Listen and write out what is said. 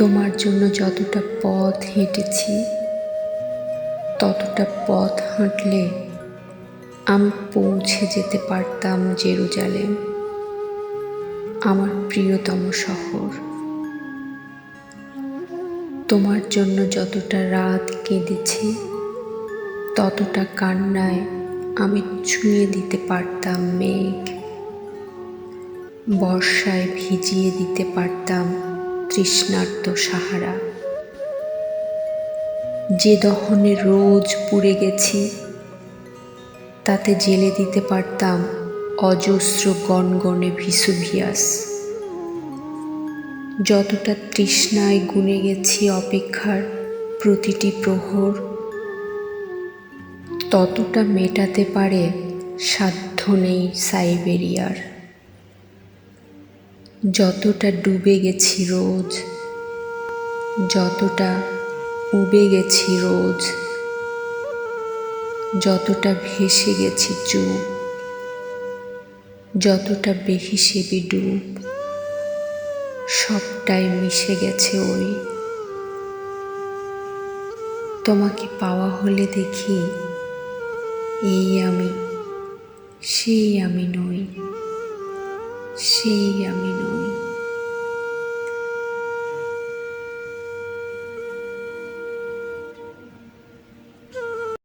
তোমার জন্য যতটা পথ হেঁটেছি, ততটা পথ হাঁটলে আমি পৌঁছে যেতে পারতাম জেরুজালেম, আমার প্রিয়তম শহর। তোমার জন্য যতটা রাত কেঁদেছি, ততটা কান্নায় আমি ছুঁয়ে দিতে পারতাম মেঘ, বর্ষায় ভিজিয়ে দিতে পারতাম তৃষ্ণার্ত সাহারা। যে দহনে রোজ পুড়ে গেছি, তাতে জেলে দিতে পারতাম অজস্র গনগনে ভিসুভিয়াস যতটা তৃষ্ণায় গুনে গেছি অপেক্ষার প্রতিটি প্রহর, ততটা মেটাতে পারে সাধ্য নেই সাইবেরিয়ার। যতটা ডুবে গেছি রোজ, যতটা উবে গেছি রোজ, যতটা ভেসে গেছি চুপ, যতটা বেহিসেবি ডুব, সবটাই মিশে গেছে ওই। তোমাকে পাওয়া হলে দেখি, এই আমি, সেই আমি নই। cheia, menor.